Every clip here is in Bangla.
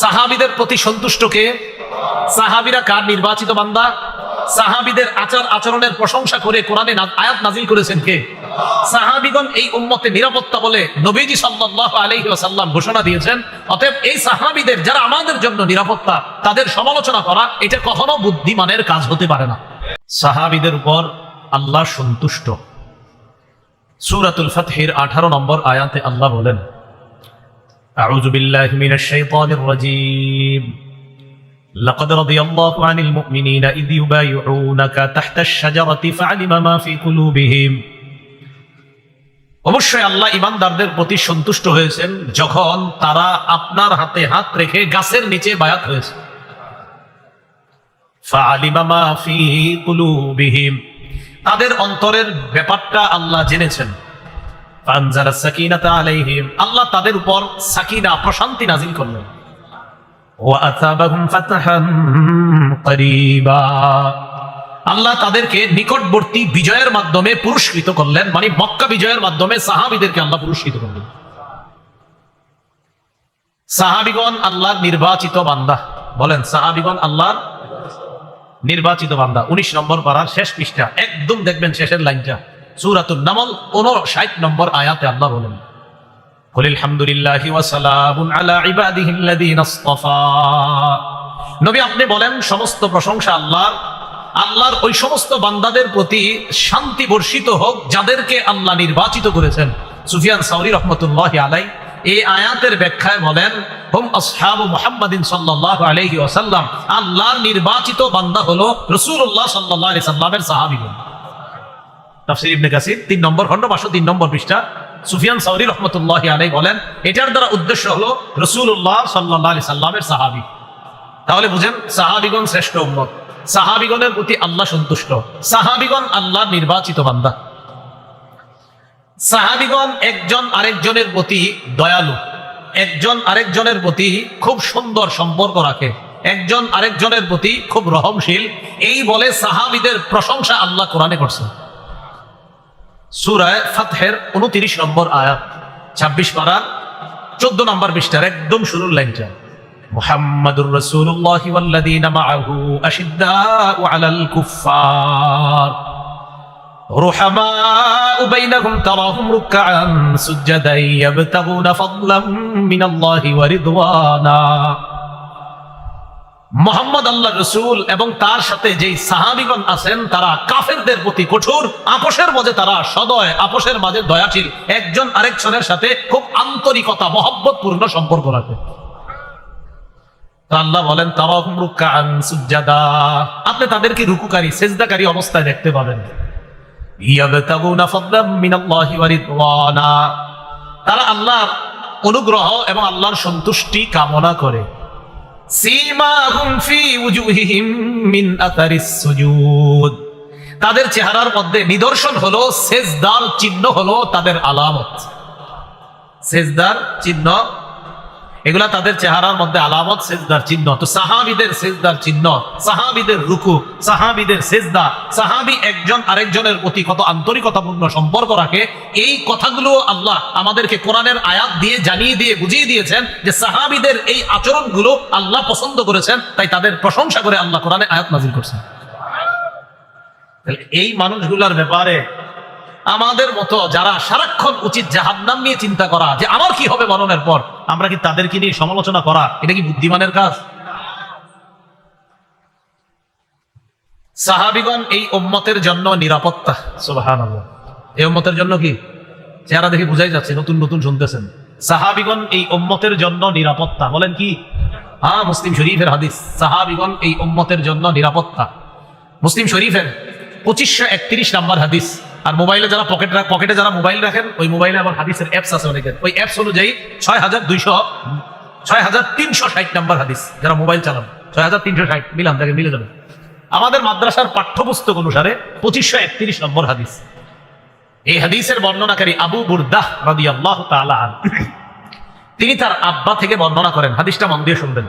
সাহাবিদের প্রতি সন্তুষ্ট কে? সাহাবিরা কার নির্বাচিত বান্দা? সাহাবিদের আচার আচরণের প্রশংসা করে কোরআনে আয়াত নাজিল করেছেন কে? সাহাবিগণ এই উম্মতে নিরাপত্তা বলে নবীজি সাল্লাল্লাহু আলাইহি ওয়াসাল্লাম ঘোষণা দিয়েছেন। অতএব এই সাহাবিদের যারা আমাদের জন্য নিরাপত্তা, তাদের সমালোচনা করা, এটা কখনো বুদ্ধিমানের কাজ হতে পারে না। সাহাবিদের উপর আল্লাহ সন্তুষ্ট। সূরাতুল ফাতহের 18 নম্বর আয়াতে আল্লাহ বলেন أعوذ بالله من الشيطان الرجيم لقد رضي الله عن المؤمنين إذ يبايعونك تحت الشجرة فعلم ما في قلوبهم অবশ্যই আল্লাহ ইমানদারদের প্রতি সন্তুষ্ট হয়েছেন যখন তারা আপনার হাতে হাত রেখে গাছের নিচে বায়াত হয়েছে فعلم ما في قلوبهم তাদের অন্তরের ব্যাপারটা আল্লাহ জেনেছেন ফানজালা সাকিনাতা আলাইহিম আল্লাহ তাদের উপর সাকিনা, প্রশান্তি নাজিল করলেন। আল্লাহ তাদেরকে নিকটবর্তী বিজয়ের মাধ্যমে পুরস্কৃত করলেন মানে মক্কা বিজয়ের মাধ্যমে সাহাবিদেরকে আল্লাহ পুরস্কৃত করলেন। সাহাবিগণ আল্লাহর নির্বাচিত বান্দা। বলেন, সাহাবিগণ আল্লাহর নির্বাচিত বান্দা। উনিশ নম্বর পাড়ার শেষ পৃষ্ঠা। একদম দেখবেন শেষের লাইনটা। সুরাতুল নামল ষাট নম্বর আয়াতে আল্লাহ বলেন قل الحمد لله وسلام على عباده الذين اصطفى নবী আপনি বলেন সমস্ত প্রশংসা আল্লাহর আল্লাহর ওই সমস্ত বান্দাদের প্রতি শান্তি বর্ষিত হোক যাদেরকে আল্লাহ নির্বাচিত করেছেন সুফিয়ান সাউরি রহমতুল্লাহ আলাই এই আয়াতের ব্যাখ্যায় বলেন হুম আসহাবু মুহাম্মাদিন সাল্লাল্লাহু আলাইহি ওয়াসাল্লাম আল্লাহর নির্বাচিত বান্দা হলো রাসূলুল্লাহ সাল্লাল্লাহু আলাইহি সাল্লামের সাহাবীগণ তাফসির ইবনে কাসির, তিন নম্বর পাঁচশো তিন নম্বর পৃষ্ঠা। সুফিয়ান রহমতুল্লাহ আলাই বলেন, এটার দ্বারা উদ্দেশ্য হলো রসুল্লাহ সাল্লাহ আলি সাল্লামের সাহাবি। তাহলে বুঝেন, সাহাবিগণ শ্রেষ্ঠ সাহাবিগণের প্রতি আল্লাহ সন্তুষ্ট। সাহাবিগণ আল্লাহ নির্বাচিত বান্দা। সাহাবিগণ একজন আরেকজনের প্রতি দয়ালু। একজন আরেকজনের প্রতি খুব সুন্দর সম্পর্ক রাখে। একজন আরেকজনের প্রতি খুব রহমশীল। এই বলে সাহাবিদের প্রশংসা আল্লাহ কোরআনে করছেন। সুরায় ফাতহের উনত্রিশ নম্বর আয়াত ছাব্বিশ পারার চোদ্দ নম্বর পৃষ্ঠার একদম শুরুর লাইনটা মুহাম্মাদুর রাসূলুল্লাহ ওয়াল্লাযীনা মাআহু আশিদ্দাউ আলাল কুফফার رحماء بينهم تراهم ركعا سجدا يبتغون فضلا من الله ورضوانا মোহাম্মদ আল্লাহ রসুল এবং তার সাথে যেই সাহাবিগণ আছেন, তারা কাফেরদের প্রতি কঠোর, আপোষের মাঝে তারা সদয়, আপোষের মাঝে দয়াশীল। একজন আরেকজনের সাথে খুব আন্তরিকতা মহব্বত পূর্ণ সম্পর্ক রাখে। তারা আল্লাহর অনুগ্রহ এবং আল্লাহর সন্তুষ্টি কামনা করে। সীমাহুম ফি উজুহিহিম মিন আতারিস সুজুদ। তাদের চেহারার মধ্যে নিদর্শন হলো, সেজদার চিহ্ন হলো তাদের আলামত। সেজদার চিহ্ন এগুলা তাদের চেহারার মধ্যে আলামত, সেজদার চিহ্ন। তো সাহাবিদের সেজদার চিহ্ন, সাহাবিদের রুকু, সাহাবিদের সেজদা, সাহাবি একজন আরেকজনের প্রতি কত আন্তরিকতাপূর্ণ সম্পর্ক রাখে, এই কথাগুলো আল্লাহ আমাদেরকে কোরআনের আয়াত দিয়ে জানিয়ে দিয়ে বুঝিয়ে দিয়েছেন যে সাহাবিদের এই আচরণগুলো আল্লাহ পছন্দ করেছেন, তাই তাদের প্রশংসা করে আল্লাহ কোরআনে আয়াত নাজিল করছেন। এই মানুষগুলোর ব্যাপারে আমাদের মতো যারা সারাক্ষণ উচিত জাহান্নাম নিয়ে চিন্তা করা, যে আমার কি হবে মরণের পর, আমরা কি তাদেরকে নিয়ে সমালোচনা করা, এটা কি বুদ্ধিমানের কাজ? সাহাবিগণ এই উম্মতের জন্য নিরাপত্তা। সুবাহান এই উম্মতের জন্য কি? চেহারা দেখে বুঝাই যাচ্ছে, নতুন নতুন শুনতেছেন। সাহাবিগণ এই উম্মতের জন্য নিরাপত্তা। বলেন কি? হ্যাঁ মুসলিম শরীফের হাদিস। সাহাবিগণ এই উম্মতের জন্য নিরাপত্তা। মুসলিম শরীফের পঁচিশশো একত্রিশ নাম্বার হাদিস। আর মোবাইলে যারা পকেট পকেটে যারা মোবাইল রাখেন, ওই মোবাইলে আবার হাদিসের অ্যাপস আছে অনেকের। ওই অ্যাপস অনুযায়ী ছয় হাজার দুইশো ছয় হাজার তিনশো ষাট নাম্বার হাদিস, যারা মোবাইল চালান। ছয় হাজার তিনশো ষাট মিলান তাকে মিলে যাবে। আমাদের মাদ্রাসার পাঠ্যপুস্তক অনুসারে পঁচিশশো একত্রিশ নম্বর হাদিস। এই হাদিসের বর্ণনাকারী আবু বুরদাহ রাদি আল্লাহ তিনি তার আব্বা থেকে বর্ণনা করেন। হাদিসটা মন দিয়ে শুনবেন।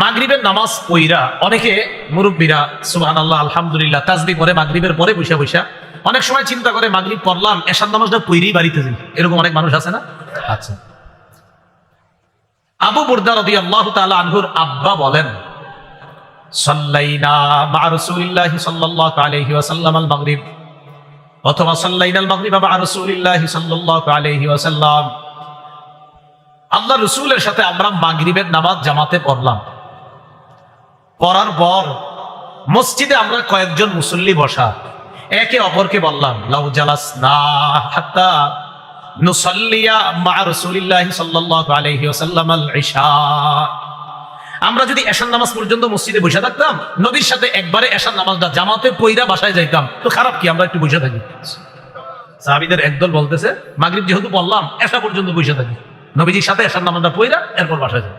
মাগরিবের নামাজ পইরা অনেকে মুরব্বীরা সুবহান আল্লাহ আলহামদুলিল্লাহ, তাজবি পরে মাগরিবের পরে বৈশা বৈশা অনেক সময় চিন্তা করে মাগরিব পড়লাম এসার নামাজটা পইরেই বাড়িতে যাই। এরকম অনেক মানুষ আছে না? আচ্ছা আবু বুর্দা রাদিয়াল্লাহু তাআলা আনহুর আব্বা বলেন সাল্লাইনা মা রাসূলিল্লাহি সাল্লাল্লাহু আলাইহি ওয়াসাল্লাম আল মাগরিব অথবা সাল্লাইনা আল মাগরিব মা রাসূলিল্লাহি সাল্লাল্লাহু আলাইহি ওয়াসাল্লাম। আল্লাহ রসুলের সাথে আমরা মাগরিবের নামাজ জামাতে পড়লাম। পড়ার পর মসজিদে আমরা কয়েকজন মুসল্লি বসা। একে অপরকে বললাম, লাউ জালাস না হাত্তা নুসাল্লিয়া মা রাসূলিল্লাহি সাল্লাল্লাহু আলাইহি ওয়াসাল্লাম আল ইশা আমরা যদি এশার নামাজ পর্যন্ত মসজিদে বসে থাকতাম, নবীর সাথে একবারে এশার নামাজটা জামাতে পইরা বাসায় যাইতাম, তো খারাপ কি? আমরা একটু বসে থাকি। সাহাবিদের একদল বলতেছে, মাগরিব যেহেতু বললাম, এশা পর্যন্ত বসে থাকি। নবীজির সাথে এশার নামাজটা পইরা এরপর বাসায় যাই।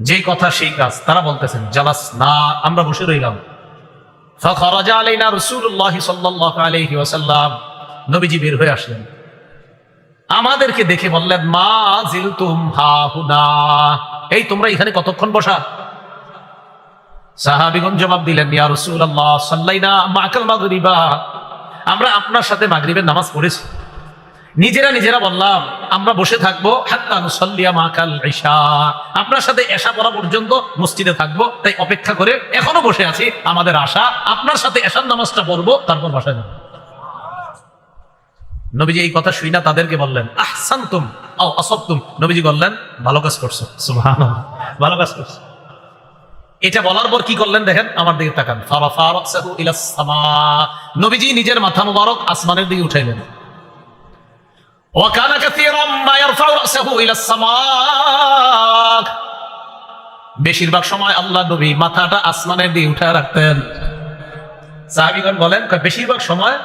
যেই কথা, সেই কাজ, তারা বলতেছেন জালাস না আমরা বসে রইলাম। আমাদেরকে দেখে বললেন, মা জিল তুম হাহুনা এই তোমরা এখানে কতক্ষণ বসা? সাহাবিগুন জবাব দিলেন, ইয়া রসুল আল্লাহ সাল্লাইনা মাকাল আমরা আপনার সাথে মাগরিবের নামাজ পড়েছি। নিজেরা নিজেরা বললাম, আমরা বসে থাকব আপনার সাথে এশা পড়া পর্যন্ত মসজিদে থাকব, তাই অপেক্ষা করে এখনও বসে আছি, আমাদের আশা, আপনার সাথে এশার নামাজটা পড়ব, তারপর বাসায় যাব। নবীজি এই কথা শুই না তাদেরকে বললেন আহসান তুম ও অসপ্তুম নবীজি বললেন, ভালো কাজ করছ। সুবহানাল্লাহ, ভালো কাজ করছ। এটা বলার পর কি করলেন দেখেন, আমার দিকে তাকান। নবীজি নিজের মাথা মুবারক আসমানের দিকে উঠাইলেন। وكان كثيرا ما يرفع رأسه إلى السماء বেশিরভাগ সময় আল্লাহ নবী মাথাটা আসমানের দিকে উঠে রাখতেন সাহাবিগণ বলেন কয় বেশিরভাগ সময়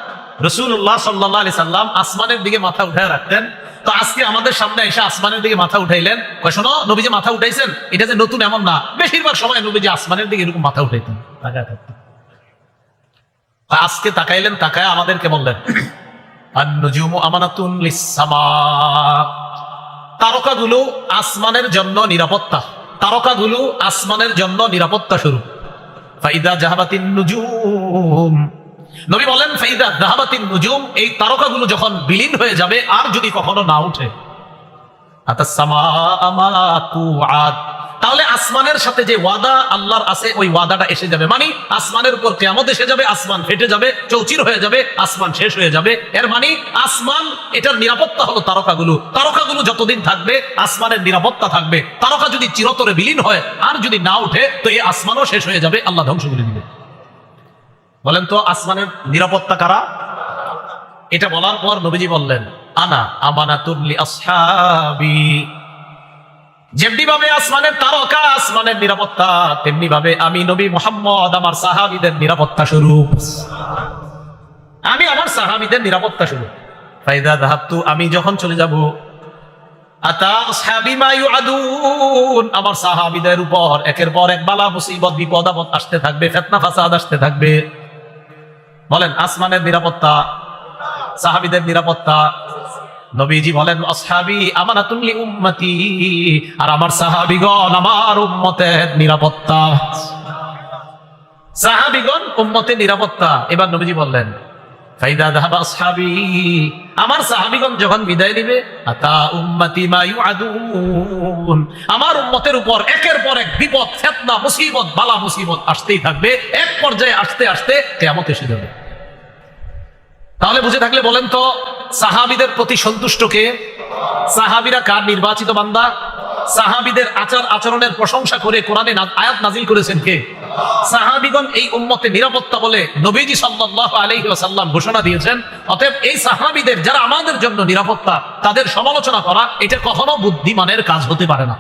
রসুল্লাহ সাল্লাহ আলি সাল্লাম আসমানের দিকে মাথা উঠে রাখতেন তো আজকে আমাদের সামনে এসে আসমানের দিকে মাথা উঠাইলেন কয় শোনো নবী যে মাথা উঠাইছেন এটা যে নতুন এমন না বেশিরভাগ সময় নবী যে আসমানের দিকে এরকম মাথা উঠাইতেন তাকায় থাকতেন আজকে তাকাইলেন তাকায় আমাদেরকে বললেন আন-নুজুমু আমানাতুন লিস-সামা তারকাগুলো আসমানের জন্য নিরাপত্তা। তারকাগুলো আসমানের জন্য নিরাপত্তা স্বরূপ ফাইদা জাহাবাতিন নুজুম। নবী বলেন, ফাইদা জাহাবাতিন নুজুম, এই তারকাগুলো যখন বিলীন হয়ে যাবে, আর যদি কখনো না উঠে। আতাস-সামা আমাতু আদ তাহলে আসমানের সাথে যে ওয়াদা আল্লাহর আছে, ওই ওয়াদাটা এসে যাবে। মানে আসমানের উপর কেমন এসে যাবে, আসমান ফেটে যাবে, চৌচির হয়ে যাবে, আসমান শেষ হয়ে যাবে। এর মানে আসমান, এটার নিরাপত্তা হলো তারকাগুলো। তারকাগুলো যতদিন থাকবে, আসমানের নিরাপত্তা থাকবে। তারকা যদি চিরতরে বিলীন হয়, আর যদি না উঠে তো এই আসমানও শেষ হয়ে যাবে। আল্লাহ ধ্বংস করে দিবে। বলেন তো, আসমানের নিরাপত্তা কারা? এটা বলার পর নবীজি বললেন, আনা আমানাতুল্লি আসহাবি। যেমনি ভাবে আসমানের তারকা, আসমানের নিরাপত্তা, তেমনি ভাবে আমি নবী মোহাম্মদ, আমার সাহাবিদের নিরাপত্তা স্বরূপ। আমি আমার সাহাবিদের নিরাপত্তা স্বরূপ। ফাইদা দাহাবতু আমি যখন চলে যাব আমার সাহাবিদের উপর একের পর এক বালা মুসিবত, বিপদ, আপদ আসতে থাকবে, ফিতনা, ফাসাদ আসতে থাকবে। বলেন, আসমানের নিরাপত্তা, সাহাবিদের নিরাপত্তা নবীজি বলেন, আসহাবি আমানাতুল উম্মতি। আর আমার সাহাবিগণ আমার উম্মতের নিরাপত্তা। সাহাবিগণ উম্মতের নিরাপত্তা। এবার নবীজি বললেন আমার সাহাবিগণ যখন বিদায় দিবে আতা আমার উম্মতের উপর একের পর এক বিপদ, ফিতনা, মুসিবত, বালা, মুসিবত আসতেই থাকবে। এক পর্যায়ে আসতে আসতে কিয়ামত এসে যাবে তাহলে বুঝে থাকলে বলেন তো, সাহাবিদের প্রতি সন্তুষ্ট কে? সাহাবিরা কার নির্বাচিত বান্দা? সাহাবিদের আচার আচরণের প্রশংসা করে কোরআনে আয়াত নাজিল করেছেন কে? সাহাবিগণ এই উম্মতে নিরাপত্তা বলে নবীজি সাল্লাল্লাহু আলাইহি ওয়াসাল্লাম ঘোষণা দিয়েছেন, অতএব এই সাহাবিদের যারা আমাদের জন্য নিরাপত্তা, তাদের সমালোচনা করা, এটা কখনো বুদ্ধিমানের কাজ হতে পারে না।